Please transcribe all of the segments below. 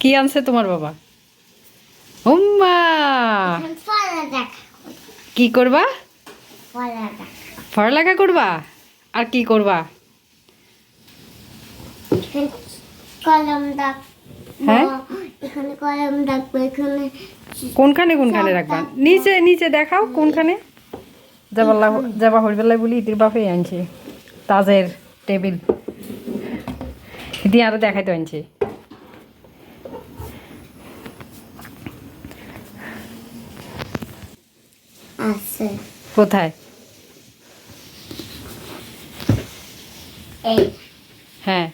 কি আনছে তোমার বাবা? উম্মা! কি করবা? পড়ালেখা করবা? আর কি করবা? কলম দাগ। হ্যাঁ? এখানে কলম ডাকবো এখানে কোনখানে কোনখানে রাখবা? নিচে নিচে দেখাও কোনখানে। যাবাল্লা যাবা হরিবেলায় বলি ইতির বাপে আনছে তাজের টেবিল। ইতি আরও দেখাইতে আনছে। আছে। কোথায়? এই। হ্যাঁ।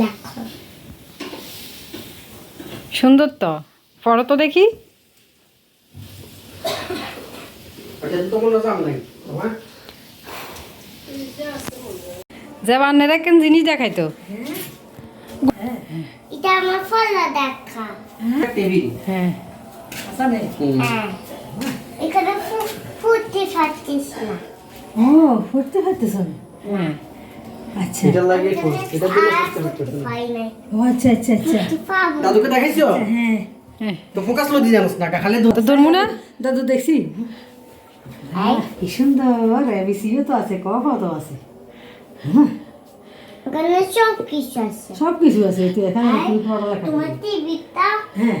দেখো। সুন্দর তো। পড়ো তো দেখি। তো কোনো জিনিস দেখাইতো? এটা আমার ফলা দেখা। টেবিল হ্যাঁ হ্যাঁ। এখানে ফুটতে না। ও ফুটতে পারতেছ না? হ্যাঁ আচ্ছা। এটা লাগে এটা ফুটতে পারি ও আচ্ছা আচ্ছা আচ্ছা। দাদুকে দেখাইছো? হ্যাঁ হ্যাঁ। তো ফোকাস লদি জানোস না খালি তো ধরবো না। দাদু দেখছি। কি সুন্দর। এবিসিও তো আছে ক তো আছে। ওখানে সব কিছু আছে সব কিছু আছে এখানে পড়ালেখা তোমার টিভিটা হ্যাঁ।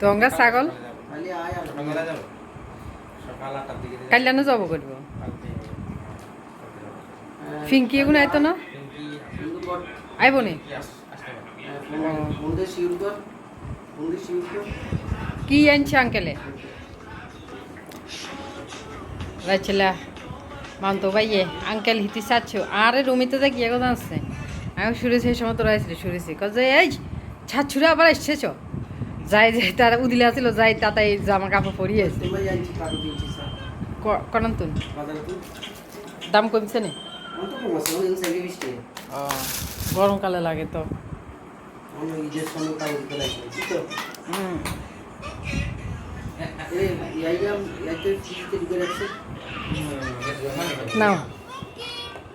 দিব ছাগল? কাল্যাণও যাব করব ফিঙ্কি এগুলো আইতো না? আইব নি? কি আনছে আঙ্কেলে? রাইছিলা মানতো ভাইয়ে, আঙ্কেল হিতি চাচ্ছ আরে রুমিতে যা গিয়ে কথা আসছে আমি শুনেছি সেই সময় তোরা আসলে শুনেছি। যে, এই, ছাচ্ছুরা আবার এসেছ? যাই যাই তারা উদিলে আসছিল যাই তাতাই জামা কাপড় পরিয়েছে কনান তুন? দাম কমছে নি? গরমকালে লাগে তো। হুম।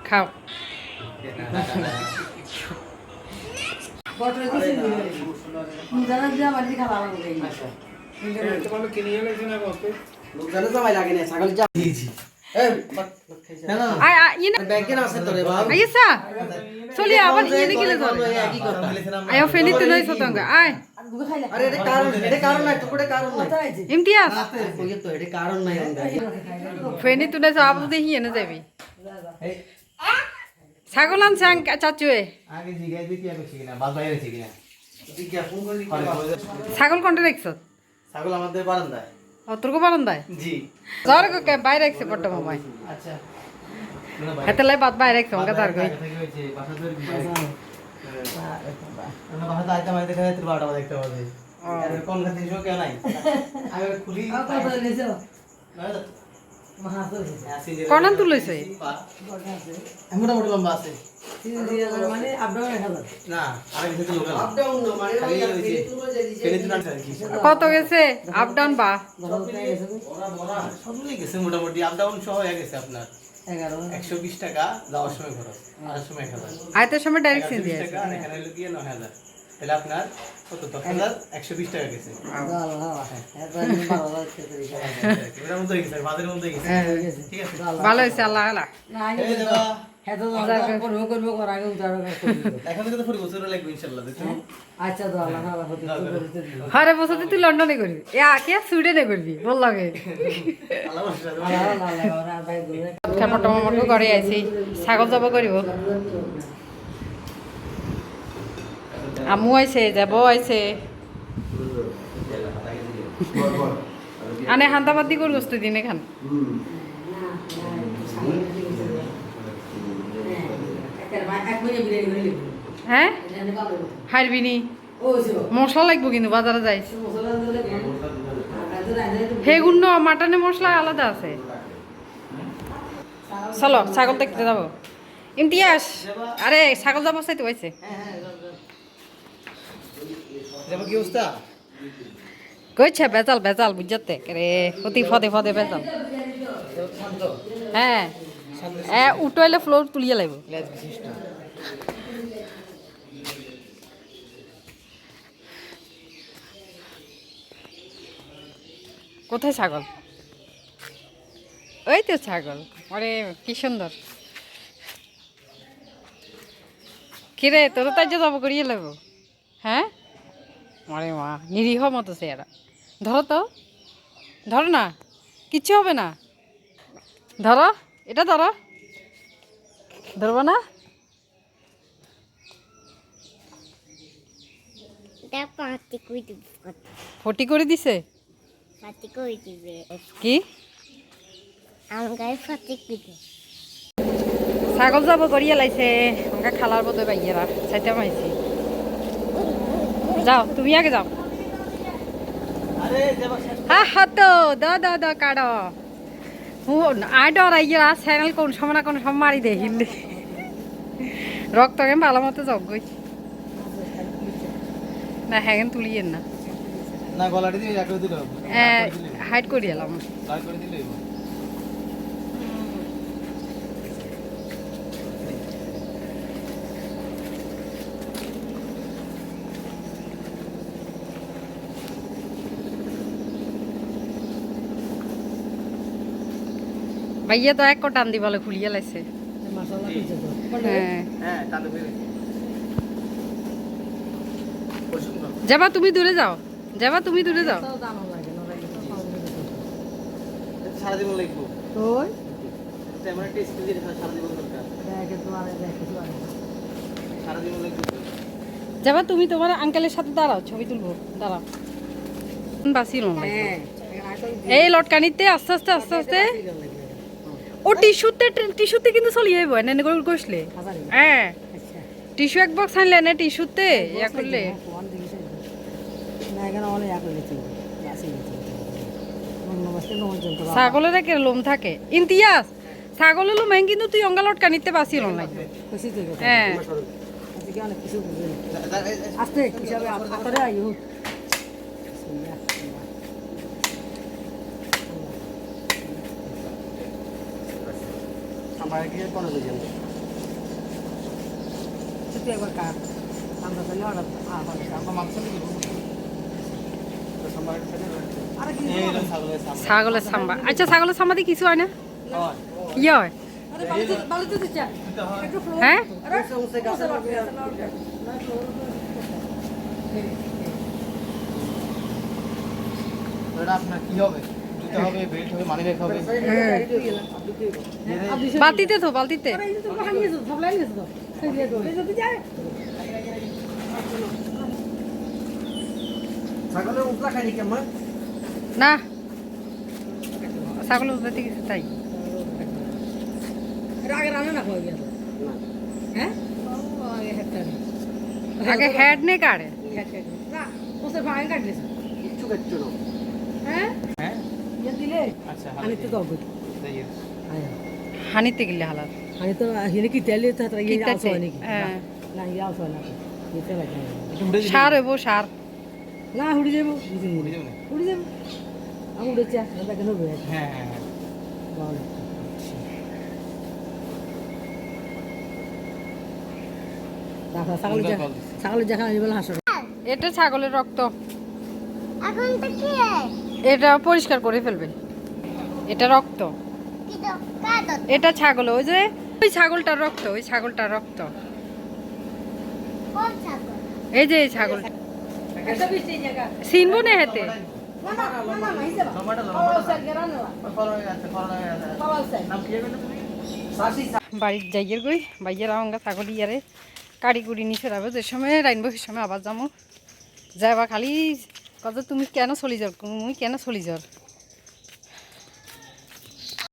খাও। চলি আবার ইয়ে নে গেলে ধরে একই কথা আয় ফেনিতে নই সতঙ্গ আয় আরে এটা কারণ এটা কারণ নাই তো কোটে কারণ নাই ইমতিয়াজ কইয়ে তো এটা কারণ নাই আমরা ফেনি তুলে সব দেখি এনে যাবি ছাগল আনছে চাচুয়ে আগে জিগাই দেখি আগে শিখি না বাদ বাইরে শিখি না ঠিক আছে ফোন করে ছাগল কোনটা রাখছ ছাগল আমাদের বারান্দায়। অতর্ক বারান্দায়? জি। জ্বর বাইরে রাখছে বট্ট মামাই আচ্ছা। হেতে লাই বাদ বাইরে রাখছে অঙ্কা তার তৈরি কোন খাতে নাই। খুলি। মহাসর মোটামুটি লম্বা আছে। মানে মানে কত গেছে? আপ ডাউন বা? গেছে। সব গেছে মোটামুটি। আপ ডাউন সহ হয়ে গেছে আপনার। একশো বিশ টাকা যাওয়ার সময় খরচ আসার সময় এক হাজার আয়তের সময় ডাইরেক্ট টাকা এখানে গিয়ে নয় হাজার। তাহলে আপনার কত দশ হাজার একশো বিশ টাকা গেছে এটার মধ্যে গেছে বাজারের মধ্যে গেছে ঠিক আছে ভালো হয়েছে আল্লাহ করব করব আচ্ছা হরে বছর তুই লন্ডনে করবি এ আকে সুইডেনে করবি বল লাগে আল্লাহ বলছে আল্লাহ আল্লাহ আল্লাহ ভাই গুলো খাপটা মামাকে ঘরে আইছি ছাগল যাব করিব আমু আইছে যাব আইছে। আনে হান্তাবাদি করব দিন বিরিয়ানি করে লিখব হ্যাঁ? হারবি নি মশলা লাগবো কিন্তু, বাজারে যাই। মশলা দিলে আর হেগুন মাটনে মশলা আলাদা আছে। চলো, ছাগল দেখতে যাব। ইমতিয়াস আরে, ছাগল যাব চাইতে হয়েছে যাব কি অবস্থা? কইছে বেজাল বেজাল বুঝতে। রে প্রতি ফদে ফদে বেজাল হ্যাঁ। এ, উঠাইলে ফ্লোর তুলিয়ে লাগবো কোথায় ছাগল? ওই তো ছাগল। আরে কি সুন্দর। কিরে, তোর তাই যাব করিয়ে লাগবো হ্যাঁ? আরে মা নিরীহ মতো সে এরা ধরো তো ধরো না কিচ্ছু হবে না। ধরো এটা ধরো। ধরবো না? ফটি করে দিছে? কি? ছাগল যাব করিয়ে লাইছে আমাকে খালার বোধ বাইয়েরা চাইতে মাইছি যাও তুমি আগে যাও। আরে যাব শেষ হা হাতো দ দ দ কাড় চ্যানেল কোন সময় না কোন সময় মারি রক্ত কেন ভালো মতো জগ গই। না হ্যাঁ তুলিয়েন না। না গলাটি দিয়ে হাইট করি এলাম করে দিলে ভাইয়া তো এক টান দি বলে খুলিয়ে লাইছে। হ্যাঁ। যাবা তুমি দূরে যাও। যাবা তুমি দূরে যাও। যাবা তুমি তোমার আঙ্কেলের সাথে দাঁড়াও ছবি তুলবো। দাঁড়াও। হ্যাঁ। এই লটকানিতে আস্তে আস্তে আস্তে আস্তে। ও টিস্যুতে টিস্যুতে কিন্তু চলিয়ে যাব এনে করে কষলে হ্যাঁ আচ্ছা টিস্যু এক বক্স আনলে এনে টিস্যুতে ইয়া করলে না এক ছাগলের একের লোম থাকে ইমতিয়াজ ছাগলের লোম হ্যাঁ কিন্তু তুই অঙ্গা লটকানিতে বাসিল নাই খুশি হ্যাঁ আস্তে হিসাবে আতরে আইও আমার কি কোনো বুঝেন তুই একবার আমরা তাহলে অর্ডার আমরা মাংস হলো ছাগলের ছাগলের সাম্বা আচ্ছা ছাগলের সাম্বা কিছু হয় না? ইয়ে হয়। হ্যাঁ? আপনার কি হবে? জুতো হবে বেল্ট হবে মানি ব্যাগ হবে বালতিতে তো বালতিতে। ছাগলের উতলা খাই কেমন? না। ছাগলের উঠতে কিছু তাই। আগে রান্না না খাওয়া গিয়া? হ্যাঁ? আগে হেডটা আগে হেড নে কাড়ে হেড না ওসে ভাঙে কাটলিস কিচ্ছু খাচ্ছ না। হ্যাঁ? হ্যাঁ? ইয়ে দিলে আচ্ছা তাই হানিতে গেলে হালার আমি তো হিনে কি তেলে তো তারা ইয়ে নাকি? হ্যাঁ। না ইয়ে না। লাগে একটু উঠে দিবি সার হইব সার। না উড়ে যাব উঠে যাব উড়ে যাব আমি উড়েছি নেব হ্যাঁ হ্যাঁ হ্যাঁ। ভালো দেখো হাসো। এটা ছাগলের রক্ত। এখন তো কি এটা পরিষ্কার করে ফেলবে। এটা রক্ত। এটা ছাগল, ওই যে, ওই ছাগলটার রক্ত, ওই ছাগলটার রক্ত। এই যে এই ছাগল একটা বৃষ্টি চিনবো না হেতে। বাড়ির যাইয়ের গই বাইয়ের আঙ্গা ছাগল ইয়ারে। কাড়ি কুড়ি নিচে যাব যে সময় রাইনবো সে সময় আবার যাব যাইবা খালি কত তুমি কেন চলি যাও? তুমি কেন চলি যাও?